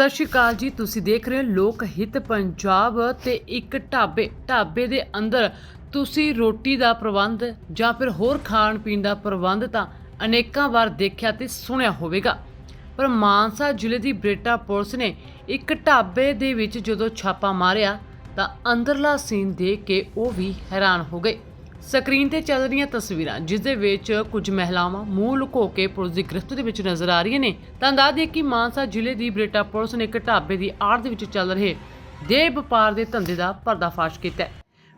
ਸਤਿ ਸ਼੍ਰੀ ਅਕਾਲ ਜੀ, ਤੁਸੀਂ ਦੇਖ ਰਹੇ ਹੋ ਲੋਕ ਹਿੱਤ ਪੰਜਾਬ ਤੇ ਇੱਕ ਢਾਬੇ ਢਾਬੇ ਦੇ ਅੰਦਰ ਤੁਸੀਂ ਰੋਟੀ ਦਾ ਪ੍ਰਬੰਧ ਜਾਂ ਫਿਰ ਹੋਰ ਖਾਣ ਪੀਣ ਦਾ ਪ੍ਰਬੰਧ ਤਾਂ ਅਨੇਕਾਂ ਵਾਰ ਦੇਖਿਆ ਤੇ ਸੁਣਿਆ ਹੋਵੇਗਾ। ਪਰ ਮਾਨਸਾ ਜ਼ਿਲ੍ਹੇ ਦੀ ਬਰੇਟਾ ਪੁਲਿਸ ਨੇ ਇੱਕ ਢਾਬੇ ਦੇ ਵਿੱਚ ਜਦੋਂ ਛਾਪਾ ਮਾਰਿਆ ਤਾਂ ਅੰਦਰਲਾ ਸੀਨ ਦੇਖ ਕੇ ਉਹ ਵੀ ਹੈਰਾਨ ਹੋ ਗਏ। ਸਕਰੀਨ ਤੇ ਚੱਲ ਰਹੀਆਂ ਤਸਵੀਰਾਂ, ਜਿਸ ਦੇ ਵਿੱਚ ਕੁਝ ਮਹਿਲਾਵਾਂ ਮੂੰਹ ਲੁਕੋ ਕੇ ਪੁਲਿਸ ਦੀ ਗ੍ਰਿਫਤ ਦੇ ਵਿੱਚ ਨਜ਼ਰ ਆ ਰਹੀਆਂ ਨੇ। ਤਾਂ ਦੱਸ ਦਈਏ ਕਿ ਮਾਨਸਾ ਜ਼ਿਲ੍ਹੇ ਦੀ ਬਰੇਟਾ ਪੁਲਿਸ ਨੇ ਇੱਕ ਢਾਬੇ ਦੀ ਆੜ ਦੇ ਵਿੱਚ ਚੱਲ ਰਹੇ ਦੇ ਵਪਾਰ ਦੇ ਧੰਦੇ ਦਾ ਪਰਦਾਫਾਸ਼ ਕੀਤਾ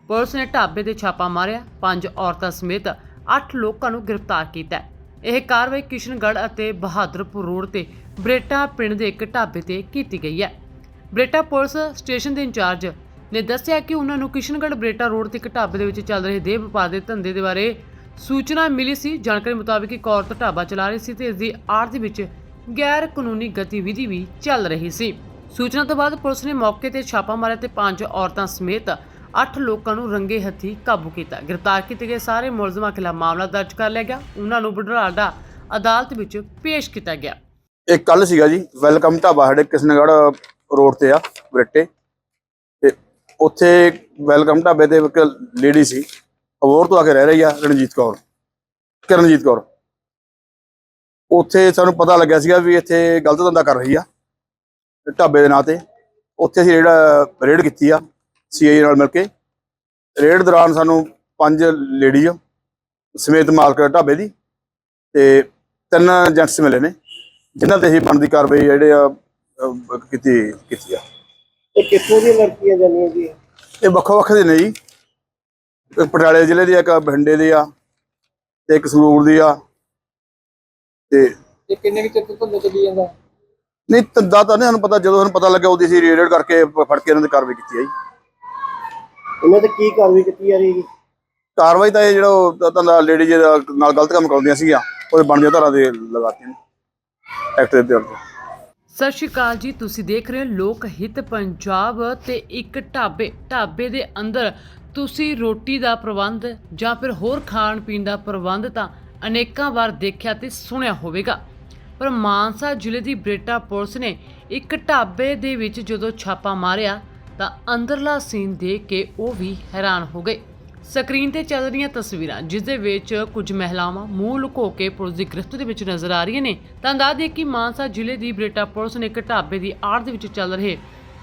ਪੁਲਿਸ ਨੇ ਢਾਬੇ ਤੇ ਛਾਪਾ ਮਾਰਿਆ, ਪੰਜ ਔਰਤਾਂ ਸਮੇਤ 8 ਲੋਕਾਂ ਨੂੰ ਗ੍ਰਿਫਤਾਰ ਕੀਤਾ ਇਹ ਕਾਰਵਾਈ ਕਿਸ਼ਨਗੜ੍ਹ ਅਤੇ ਬਹਾਦਰਪੁਰ ਰੋਡ ਤੇ ਬਰੇਟਾ ਪਿੰਡ ਦੇ ਇੱਕ ਢਾਬੇ ਤੇ ਕੀਤੀ ਗਈ ਹੈ। ਬਰੇਟਾ ਪੁਲਿਸ ਸਟੇਸ਼ਨ ਦੇ ਇੰਚਾਰਜ ਨੇ ਦੱਸਿਆ ਕਿ ਉਹਨਾਂ ਨੂੰ ਕਿਸ਼ਨਗੜ੍ਹ ਬਰੇਟਾ ਰੋਡ ਤੇ ਇੱਕ ਢਾਬੇ ਦੇ ਵਿੱਚ ਚੱਲ ਰਹੇ ਦੇਹ ਵਪਾਰ ਦੇ ਧੰਦੇ ਦੇ ਬਾਰੇ ਸੂਚਨਾ ਮਿਲੀ ਸੀ। ਜਾਣਕਾਰੀ ਮੁਤਾਬਕ ਇੱਕ ਔਰਤ ਢਾਬਾ ਚਲਾ ਰਹੀ ਸੀ ਤੇ ਇਸ ਦੀ ਆੜ ਦੇ ਵਿੱਚ ਗੈਰ ਕਾਨੂੰਨੀ ਗਤੀਵਿਧੀ ਵੀ ਚੱਲ ਰਹੀ ਸੀ। ਸੂਚਨਾ ਤੋਂ ਬਾਅਦ ਪੁਲਿਸ ਨੇ ਮੌਕੇ ਤੇ ਛਾਪਾ ਮਾਰਿਆ ਤੇ ਪੰਜ ਔਰਤਾਂ ਸਮੇਤ 8 ਲੋਕਾਂ ਨੂੰ ਰੰਗੇ ਹੱਥੀ ਕਾਬੂ ਕੀਤਾ। ਗ੍ਰਿਫਤਾਰ ਕੀਤੇ ਗਏ ਸਾਰੇ ਮੁਲਜ਼ਮਾਂ ਖਿਲਾਫ ਮਾਮਲਾ ਦਰਜ ਕਰ ਲਿਆ ਗਿਆ। ਉਹਨਾਂ ਨੂੰ ਬੁਢਲਾਡਾ ਅਦਾਲਤ ਵਿੱਚ ਪੇਸ਼ ਕੀਤਾ ਗਿਆ। ਇਹ ਕੱਲ ਸੀਗਾ ਜੀ। ਵੈਲਕਮ ਢਾਬਾ ਸਾਡੇ ਕਿਸ਼ਨਗੜ੍ਹ ਰੋਡ ਤੇ ਆ, ਬਰੇਟੇ। ਉੱਥੇ ਵੈਲਕਮ ਢਾਬੇ ਤੇ ਇੱਕ ਲੇਡੀ ਸੀ ਅਬੋਰ ਤੋਂ ਆ ਕੇ ਰਹਿ ਰਹੀ ਆ ਰਣਜੀਤ ਕੌਰ, ਕਰਨਜੀਤ ਕੌਰ। ਉੱਥੇ ਸਾਨੂੰ ਪਤਾ ਲੱਗਿਆ ਸੀਗਾ ਵੀ ਇੱਥੇ ਗਲਤ ਧੰਦਾ ਕਰ ਰਹੀ ਆ, ਢਾਬੇ ਦੇ ਨਾਂ ਤੇ। ਉੱਥੇ ਅਸੀਂ ਜਿਹੜਾ ਰੇਡ ਕੀਤੀ ਆ ਸੀਆਈ ਨਾਲ ਮਿਲ ਕੇ। ਰੇਡ ਦੌਰਾਨ ਸਾਨੂੰ ਪੰਜ ਲੇਡੀ ਆ ਸਮੇਤ ਮਾਲਕ ਢਾਬੇ ਦੀ ਤੇ ਤਿੰਨ ਜੈਂਟਸ ਮਿਲੇ ਨੇ, ਜਿਨ੍ਹਾਂ ਤੇ ਅਸੀਂ ਬਣਦੀ ਕਾਰਵਾਈ ਜਿਹੜੇ ਆ ਕੀਤੀ ਕੀਤੀ ਆ। ਇਹ ਕਿੱਥੋਂ ਦੀਆਂ ਲੜਕੀਆਂ ਜਾਨੀਆਂ ਜੀ? ਇਹ ਵੱਖੋ ਵੱਖ ਦੇ ਨੇ ਜੀ। ਇੱਕ ਪਟਿਆਲੇ ਜ਼ਿਲ੍ਹੇ ਦੀ ਆ, ਇੱਕ ਬਠਿੰਡੇ ਦੀ ਆ ਤੇ ਇੱਕ ਸੰਗਰੂਰ ਦੀ ਆ ਤੇ ਇਹ ਕਿੰਨੇ ਕੁ ਚਿਰ ਤੋਂ ਧੰਦਾ ਚੱਲੀ ਜਾਂਦਾ? ਨਹੀਂ ਤੰਦਾ ਤਾਂ ਨਹੀਂ ਸਾਨੂੰ ਪਤਾ ਜਦੋਂ ਸਾਨੂੰ ਪਤਾ ਲੱਗਿਆ ਉਹਦੀ ਸੀ ਰੇਡ ਕਰਕੇ ਪ- ਫੜ ਕੇ ਇਹਨਾਂ ਦੀ ਕਾਰਵਾਈ ਕੀਤੀ ਆ ਜੀ। ਇਹਨਾਂ ਤੇ ਕੀ ਕਾਰਵਾਈ ਕੀਤੀ ਜਾ ਰਹੀ ਹੈ ਕਾਰਵਾਈ ਤਾਂ ਇਹ ਜਿਹੜਾ ਉਹ ਤੰਦਾ ਲੇਡੀ ਦਾ ਨਾਲ ਗਲਤ ਕੰਮ ਕਰਦੀਆਂ ਸੀਗੀਆਂ ਉਹਦੇ ਬਣਦੀਆਂ ਧਾਰਾ ਦੇ ਲਗਾਤੀਆਂ ਨੇ। ਐਕਟ ਦੇ ਤੌਰ ਤੇ। ਸਤਿ ਸ਼੍ਰੀ ਅਕਾਲ ਜੀ, ਤੁਸੀਂ ਦੇਖ ਰਹੇ ਹੋ ਲੋਕ ਹਿੱਤ ਪੰਜਾਬ ਤੇ ਇੱਕ ਢਾਬੇ ਢਾਬੇ ਦੇ ਅੰਦਰ ਤੁਸੀਂ ਰੋਟੀ ਦਾ ਪ੍ਰਬੰਧ ਜਾਂ ਫਿਰ ਹੋਰ ਖਾਣ ਪੀਣ ਦਾ ਪ੍ਰਬੰਧ ਤਾਂ ਅਨੇਕਾਂ ਵਾਰ ਦੇਖਿਆ ਤੇ ਸੁਣਿਆ ਹੋਵੇਗਾ। ਪਰ ਮਾਨਸਾ ਜ਼ਿਲ੍ਹੇ ਦੀ ਬਰੇਟਾ ਪੁਲਿਸ ਨੇ ਇੱਕ ਢਾਬੇ ਦੇ ਵਿੱਚ ਜਦੋਂ ਛਾਪਾ ਮਾਰਿਆ ਤਾਂ ਅੰਦਰਲਾ ਸੀਨ ਦੇਖ ਕੇ ਉਹ ਵੀ ਹੈਰਾਨ ਹੋ ਗਏ। ਸਕਰੀਨ ਤੇ ਚੱਲ ਰਹੀਆਂ ਤਸਵੀਰਾਂ, ਜਿਸ ਦੇ ਵਿੱਚ ਕੁਝ ਮਹਿਲਾਵਾਂ ਮੂੰਹ ਲੁਕੋ ਕੇ ਪੁਲਿਸ ਦੀ ਗ੍ਰਿਫਤ ਦੇ ਵਿੱਚ ਨਜ਼ਰ ਆ ਰਹੀਆਂ ਨੇ। ਤਾਂ ਦੱਸ ਦਈਏ ਕਿ ਮਾਨਸਾ ਜ਼ਿਲ੍ਹੇ ਦੀ ਬਰੇਟਾ ਪੁਲਿਸ ਨੇ ਇੱਕ ਢਾਬੇ ਦੀ ਆੜ ਦੇ ਵਿੱਚ ਚੱਲ ਰਹੇ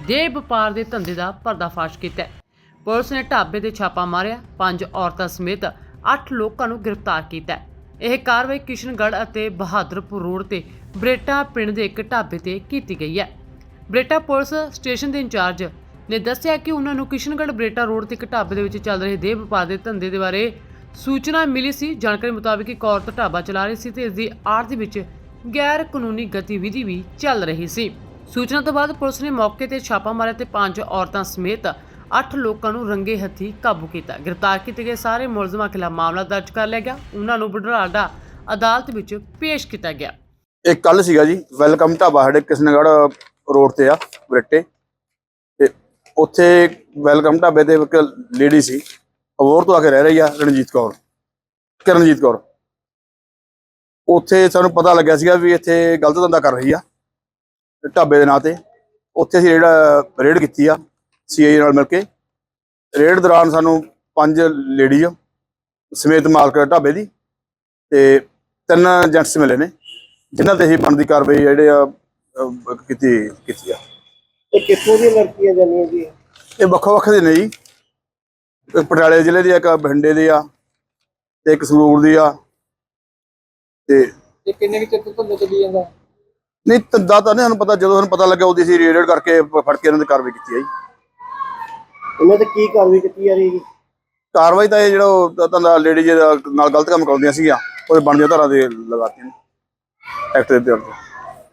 ਦੇ ਵਪਾਰ ਦੇ ਧੰਦੇ ਦਾ ਪਰਦਾਫਾਸ਼ ਕੀਤਾ ਪੁਲਿਸ ਨੇ ਢਾਬੇ ਤੇ ਛਾਪਾ ਮਾਰਿਆ, ਪੰਜ ਔਰਤਾਂ ਸਮੇਤ 8 ਲੋਕਾਂ ਨੂੰ ਗ੍ਰਿਫਤਾਰ ਕੀਤਾ ਇਹ ਕਾਰਵਾਈ ਕਿਸ਼ਨਗੜ੍ਹ ਅਤੇ ਬਹਾਦਰਪੁਰ ਰੋਡ ਤੇ ਬਰੇਟਾ ਪਿੰਡ ਦੇ ਇੱਕ ਢਾਬੇ ਤੇ ਕੀਤੀ ਗਈ ਹੈ। ਬਰੇਟਾ ਪੁਲਿਸ ਸਟੇਸ਼ਨ ਦੇ ਇੰਚਾਰਜ ਨੇ ਦੱਸਿਆ ਕਿ ਉਹਨਾਂ ਨੂੰ ਕਿਸ਼ਨਗੜ੍ਹ ਬਰੇਟਾ ਰੋਡ ਤੇ ਇੱਕ ਢਾਬੇ ਦੇ ਵਿੱਚ ਚੱਲ ਰਹੇ ਦੇਹ ਵਪਾਰ ਦੇ ਧੰਦੇ ਦੇ ਬਾਰੇ ਸੂਚਨਾ ਮਿਲੀ ਸੀ। ਜਾਣਕਾਰੀ ਮੁਤਾਬਕ ਇੱਕ ਔਰਤ ਢਾਬਾ ਚਲਾ ਰਹੀ ਸੀ ਤੇ ਇਸ ਦੀ ਆੜ ਦੇ ਵਿੱਚ ਗੈਰ ਕਾਨੂੰਨੀ ਗਤੀਵਿਧੀ ਵੀ ਚੱਲ ਰਹੀ ਸੀ। ਸੂਚਨਾ ਤੋਂ ਬਾਅਦ ਪੁਲਿਸ ਨੇ ਮੌਕੇ ਤੇ ਛਾਪਾ ਮਾਰਿਆ ਤੇ ਪੰਜ ਔਰਤਾਂ ਸਮੇਤ 8 ਲੋਕਾਂ ਨੂੰ ਰੰਗੇ ਹੱਥੀ ਕਾਬੂ ਕੀਤਾ। ਗ੍ਰਿਫਤਾਰ ਕੀਤੇ ਗਏ ਸਾਰੇ ਮੁਲਜ਼ਮਾਂ ਖਿਲਾਫ ਮਾਮਲਾ ਦਰਜ ਕਰ ਲਿਆ ਗਿਆ। ਉਹਨਾਂ ਨੂੰ ਬੁਢਲਾਡਾ ਅਦਾਲਤ ਵਿੱਚ ਪੇਸ਼ ਕੀਤਾ ਗਿਆ। ਇਹ ਕੱਲ ਸੀਗਾ ਜੀ। ਵੈਲਕਮ ਢਾਬਾ ਸਾਡੇ ਕਿਸ਼ਨਗੜ੍ਹ ਰੋਡ ਤੇ ਆ, ਬਰੇਟੇ। ਉੱਥੇ ਵੈਲਕਮ ਢਾਬੇ ਤੇ ਇੱਕ ਲੇਡੀ ਸੀ ਅਬੋਰ ਤੋਂ ਆ ਕੇ ਰਹਿ ਰਹੀ ਆ ਰਣਜੀਤ ਕੌਰ, ਕਰਨਜੀਤ ਕੌਰ। ਉੱਥੇ ਸਾਨੂੰ ਪਤਾ ਲੱਗਿਆ ਸੀਗਾ ਵੀ ਇੱਥੇ ਗਲਤ ਧੰਦਾ ਕਰ ਰਹੀ ਆ, ਢਾਬੇ ਦੇ ਨਾਂ ਤੇ। ਉੱਥੇ ਅਸੀਂ ਜਿਹੜਾ ਰੇਡ ਕੀਤੀ ਆ ਸੀਆਈ ਨਾਲ ਮਿਲ ਕੇ। ਰੇਡ ਦੌਰਾਨ ਸਾਨੂੰ ਪੰਜ ਲੇਡੀ ਆ ਸਮੇਤ ਮਾਲਕ ਢਾਬੇ ਦੀ ਤੇ ਤਿੰਨ ਜੈਂਟਸ ਮਿਲੇ ਨੇ, ਜਿਨ੍ਹਾਂ ਤੇ ਅਸੀਂ ਬਣਦੀ ਕਾਰਵਾਈ ਜਿਹੜੇ ਆ ਕੀਤੀ ਕੀਤੀ ਆ। ਇਹ ਕਿੱਥੋਂ ਦੀਆਂ ਲੜਕੀਆਂ ਜਾਨੀਆਂ ਜੀ? ਇਹ ਵੱਖੋ ਵੱਖ ਦੇ ਨੇ ਜੀ। ਇੱਕ ਪਟਿਆਲੇ ਜ਼ਿਲ੍ਹੇ ਦੀ ਆ, ਇੱਕ ਬਠਿੰਡੇ ਦੀ ਆ ਤੇ ਇੱਕ ਸੰਗਰੂਰ ਦੀ ਆ ਤੇ ਇਹ ਕਿੰਨੇ ਕੁ ਚਿਰ ਤੋਂ ਧੰਦਾ ਚੱਲੀ ਜਾਂਦਾ? ਨਹੀਂ ਤੰਦਾ ਤਾਂ ਨਹੀਂ ਸਾਨੂੰ ਪਤਾ ਜਦੋਂ ਸਾਨੂੰ ਪਤਾ ਲੱਗਿਆ ਉਹਦੀ ਸੀ ਰੇਡ ਕਰਕੇ ਪ- ਫੜ ਕੇ ਇਹਨਾਂ ਦੀ ਕਾਰਵਾਈ ਕੀਤੀ ਆ ਜੀ। ਇਹਨਾਂ ਤੇ ਕੀ ਕਾਰਵਾਈ ਕੀਤੀ ਜਾ ਰਹੀ ਹੈ ਕਾਰਵਾਈ ਤਾਂ ਇਹ ਜਿਹੜਾ ਉਹ ਤੰਦਾ ਲੇਡੀ ਦਾ ਨਾਲ ਗਲਤ ਕੰਮ ਕਰਦੀਆਂ ਸੀਗੀਆਂ ਉਹਦੇ ਬਣਦੀਆਂ ਧਾਰਾ ਦੇ ਲਗਾਤੀਆਂ ਨੇ। ਐਕਟ ਦੇ ਤੌਰ ਤੇ।